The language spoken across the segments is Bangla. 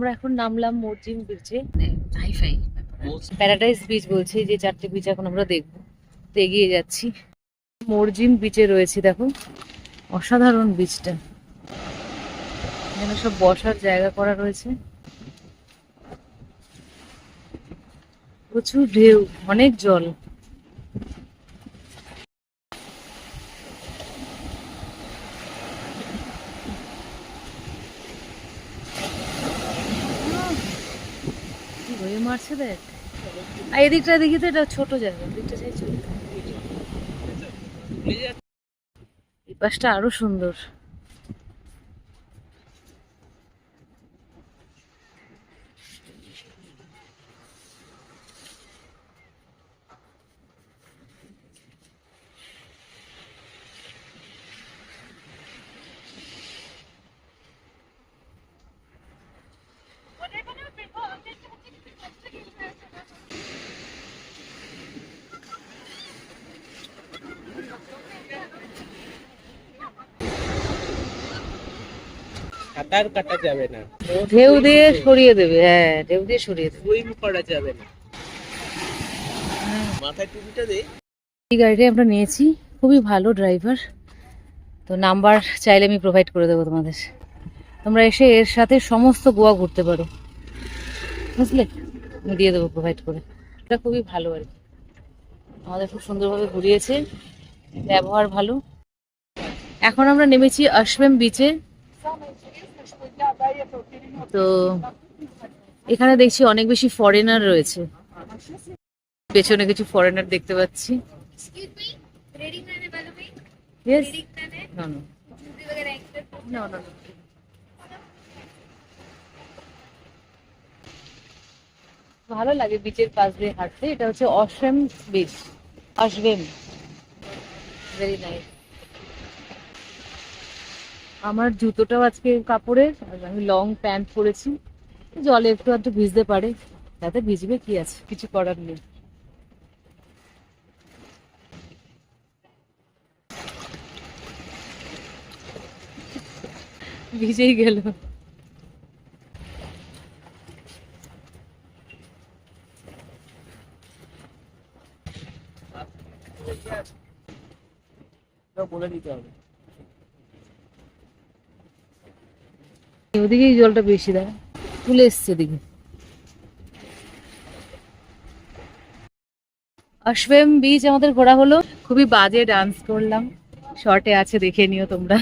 আমরা এখন নামলাম মর্জিম বিচে হাইফাই প্যারাডাইস বিচ বলছে যে চারটে বিচ এখন আমরা দেখব। তো এগিয়ে যাচ্ছি। মর্জিম বিচে রয়েছে দেখো। অসাধারণ বিচটা এখানে সব বসার জায়গা করা রয়েছে। প্রচুর ঢেউ অনেক জল কি হয়ে মারছে দেখ। আর এদিকটা দেখি তো, এটা ছোট জায়গা, এদিকটা চাই ছোট। এই পাশটা আরও সুন্দর। সাঁতার কাটা যাবে না। ঢেউ দিয়ে সরিয়ে দেবে হ্যাঁ ঢেউ দিয়ে সরিয়ে দেবে। সুইম করা যাবে না। মাথায় টুপিটা দে। এই গাড়িটাই আমরা নিয়েছি খুবই ভালো ড্রাইভার তো নাম্বার চাইলে আমি প্রোভাইড করে দেবো তোমাদের। তোমরা এসে এর সাথে সমস্ত গোয়া ঘুরতে পারো। বুঝলে? আমি দিয়ে দেবো প্রোভাইড করে। এটা খুবই ভালো আর কি। আমাদের খুব সুন্দরভাবে ঘুরিয়েছে। ব্যবহার ভালো। এখন আমরা নেমেছি অশ্বেম বিচে তো এখানে দেখছি অনেক বেশি ফরেনার রয়েছে। পেছনে কিছু ফরেনার দেখতে পাচ্ছি। ভালো লাগে বিচের পাশ দিয়ে হাঁটতে। এটা হচ্ছে awesome beach awesome very nice আমার জুতোটাও আজকে কাপড়ের আমি লং প্যান্ট পরেছি। জলে একটু আধটু ভিজতে পারে। তাতে ভিজবে কি আছে? কিছু করার নেই। ভিজেই গেল। বলে দিতে হবে। ওদিকেই জলটা বেশি দেয়। তুলে এসছে এদিকে। অশ্বেম বিচ আমাদের ঘোরা হলো। খুবই বাজে ডান্স করলাম। শর্টে আছে, দেখে নিও তোমরা।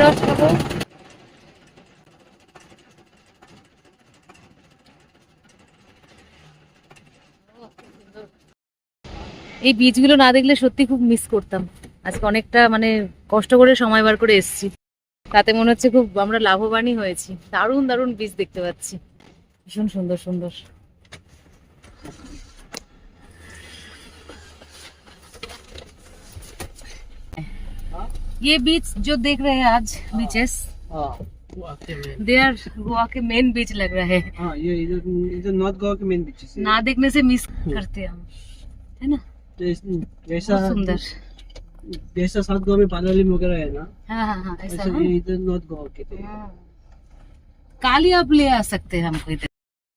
রস খাব এই বীজগুলো না দেখলে সত্যি খুব মিস করতাম। আজকে অনেকটা মানে কষ্ট করে সময় বার করে এসেছি। তাতে মনে হচ্ছে খুব আমরা লাভবানই হয়েছি। দারুণ দারুণ বীজ দেখতে পাচ্ছি। ভীষণ সুন্দর সুন্দর। ये बीच जो देख रहे हैं आज बीचेस हाँ वो आते में दे आर गोवा के मेन बीच लग रहा है हाँ ये इधर इधर नॉर्थ गोवा के मेन बीचेस है ना देखने से मिस करते हैं हम है ना तो इस- बहुत जैसा सुंदर जैसा साउथ गोवा में पालाली वगैरह है ना हाँ हाँ हाँ ऐसा ऐसा है ये इधर नॉर्थ गोवा के थे কালই আপ লে আ सकते हैं हमको इधर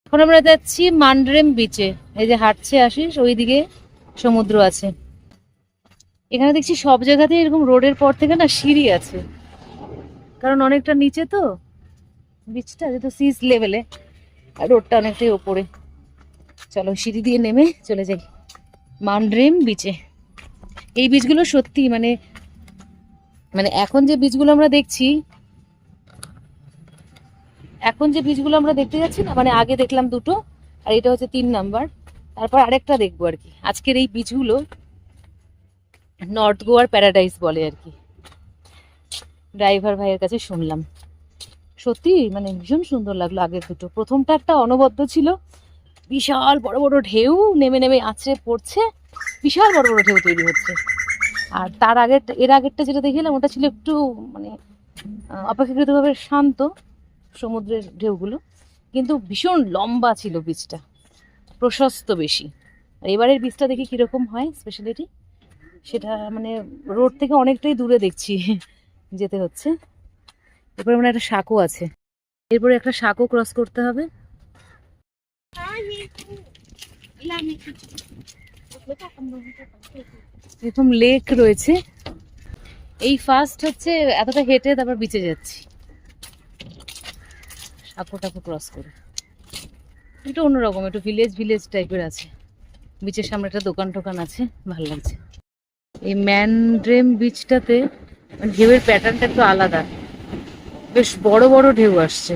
এখন আমরা যাচ্ছি মান্ড্রেম বিচে এই যে হাঁটছে আসিস ওইদিকে সমুদ্র আছে এখানে দেখছি সব জায়গাতে এরকম রোডের পর থেকে না সিঁড়ি আছে। কারণ অনেকটা নিচে তো বিচটা যেহেতু সিজ লেভেলে আর রোডটা অনেকটাই ওপরে। চলো সিঁড়ি দিয়ে নেমে চলে যাই। মান্ড্রেম বিচে এই বীজগুলো সত্যি মানে মানে এখন যে বীজগুলো আমরা দেখছি, এখন যে বীজগুলো আমরা দেখতে যাচ্ছি না মানে আগে দেখলাম দুটো, আর এটা হচ্ছে তিন নাম্বার। তারপর আরেকটা দেখব আর কি। আজকের এই বীজগুলো নর্থ গোয়ার প্যারাডাইস বলে আর কি। ড্রাইভার ভাইয়ের কাছে শুনলাম। সত্যি মানে ভীষণ সুন্দর লাগল আগের দুটো। প্রথমটা একটা অনবদ্য ছিল। বিশাল বড় বড় ঢেউ নেমে নেমে আছড়ে পড়ছে। বিশাল বড় বড় ঢেউ তৈরি হচ্ছে। আর তার আগের, এর আগেরটা যেটা দেখলাম, ওটা ছিল একটু মানে অপেক্ষাকৃতভাবে শান্ত সমুদ্রের ঢেউগুলো। কিন্তু ভীষণ লম্বা ছিল বীজটা। প্রশস্ত বেশি। এবারের বীজটা দেখি কীরকম হয় স্পেশালিটি সেটা মানে রোড থেকে অনেকটাই দূরে দেখছি যেতে হচ্ছে। এরপরে মানে একটা শাকও আছে। এরপরে একটা শাকও ক্রস করতে হবে। এরকম লেক রয়েছে। এই ফার্স্ট হচ্ছে এতটা হেঁটে তারপর বিচে যাচ্ছি। সাঁকো টাকো ক্রস করে। একটু অন্যরকম, একটু ভিলেজ ভিলেজ টাইপের আছে। বিচের সামনে একটা দোকান টোকান আছে, ভালো লাগছে। এই ম্যানড্রেম বিচটাতে মানে ঢেউয়ের প্যাটার্নটা একটু আলাদা। বেশ বড় বড় ঢেউ আসছে।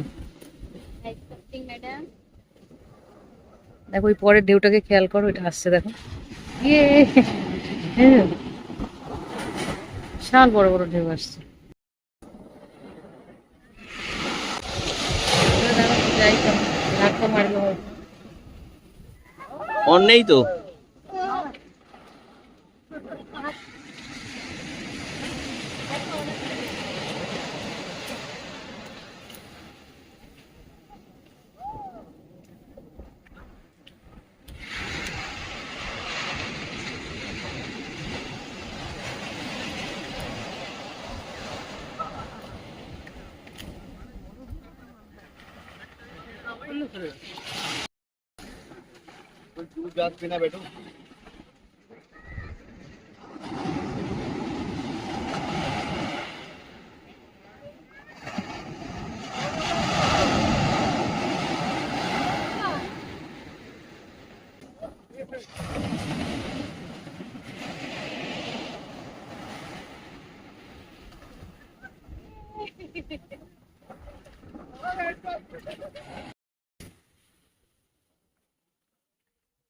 দেখো ওই পরের ঢেউটাকে খেয়াল করো এটা আসছে দেখো। ইয়ে। বিশাল বড় বড় ঢেউ আসছে। অন্যই দাঁড়াও, गिलास पीना बैठू।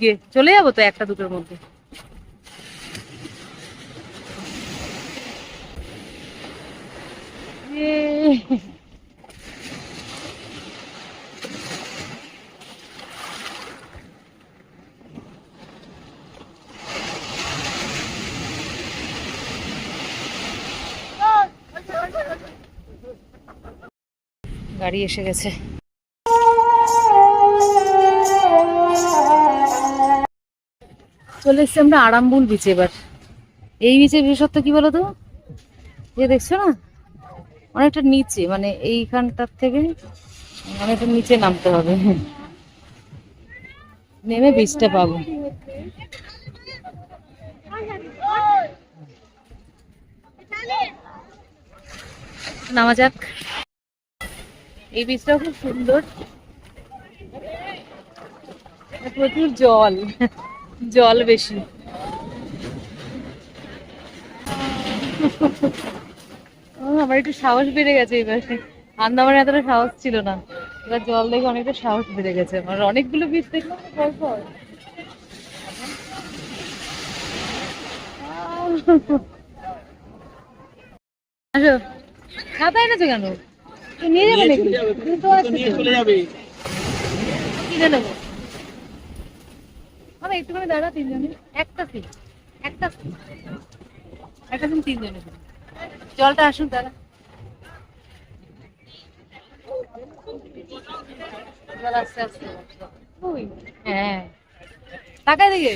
গিয়ে চলে যাব তো একটা দুটোর মধ্যে ইয়ে। গাড়ি এসে গেছে। চলে এসছি আমরা আরামবুল বিচে এবার। এই বিচের বিশেষত্ব কি বলতো? যে দেখছ না? অনেকটা নিচে মানে এইখানটার থেকে অনেকটা নিচে নামতে হবে। নেমে বীজটা পাবো। নামা যাক। এই বীজটাও খুব সুন্দর। প্রচুর জল জল বেশি। আমার একটু সাহস বেড়ে গেছে এবার। আন্দামানে এতটা সাহস ছিল না। এবার জল দেখে অনেকটা সাহস বেড়ে গেছে আমার। অনেকগুলো বীজ দেখলাম পর পর আসো। খাতা এনেছো কেন? নিয়ে যাবে নাকি? দুটো আছে চলে যাবে। কিনে নেব? আমি একটুখানি দাঁড়া তিনজনে। একটা সিট একটা একটা দিন তিনজনে জলটা আসুন দাঁড়া। জল হ্যাঁ। তাকায় দিকে।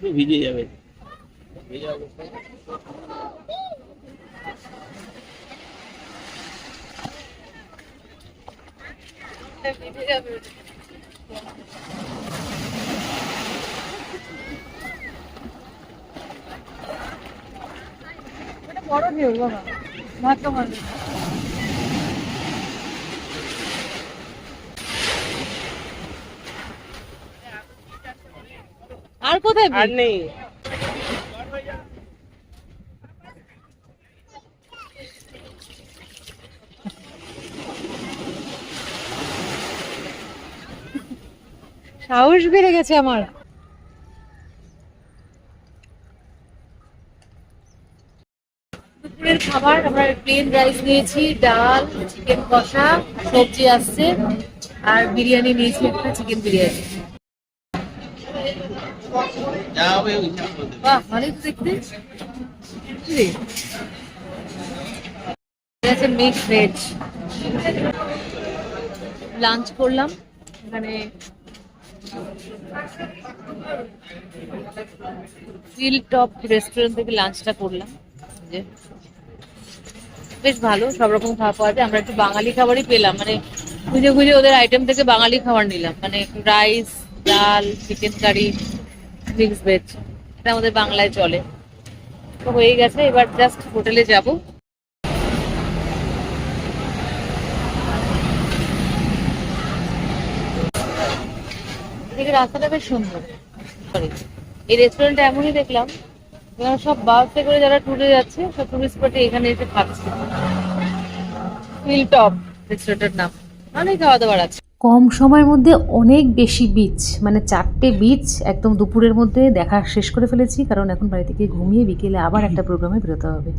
পুরো ভিজে যাবে। বড় ঢেউ বাবা। মারবে সাহস বেড়ে গেছে আমার। দুপুরের খাবার আমরা প্লেন রাইস নিয়েছি ডাল চিকেন কষা সবজি আসছে আর বিরিয়ানি নিয়েছি একটা চিকেন বিরিয়ানি। যা ভেজ লাঞ্চ করলাম। এখানে ফিল টপ রেস্টুরেন্ট থেকে লাঞ্চটা করলাম। যে বেশ ভালো, সব রকম খাওয়া পাওয়া যায়। আমরা একটু বাঙালি খাবারই পেলাম। মানে খুঁজে খুঁজে ওদের আইটেম থেকে বাঙালি খাবার নিলাম। মানে রাইস ডাল চিকেন কারি মিক্স ভেজ এটা আমাদের বাংলায় চলে। তো হয়ে গেছে, এবার জাস্ট হোটেলে যাব। এদিকে রাস্তাটা বেশ সুন্দর। সরি এই রেস্টুরেন্টটা এমনই দেখলাম সব বাসে করে যারা ট্যুরে যাচ্ছে, সব টুরিস্ট স্পটে এখানে এসে খাচ্ছে হিল টপ রেস্টুরেন্টের নাম। অনেক খাওয়া দাওয়ার আছে। কম সময়ের মধ্যে অনেক বেশি বিচ মানে চারটে বিচ একদম দুপুরের মধ্যে দেখা শেষ করে ফেলেছি কারণ এখন বাড়ি থেকে ঘুমিয়ে বিকেলে আবার একটা প্রোগ্রামে বেরোতে হবে।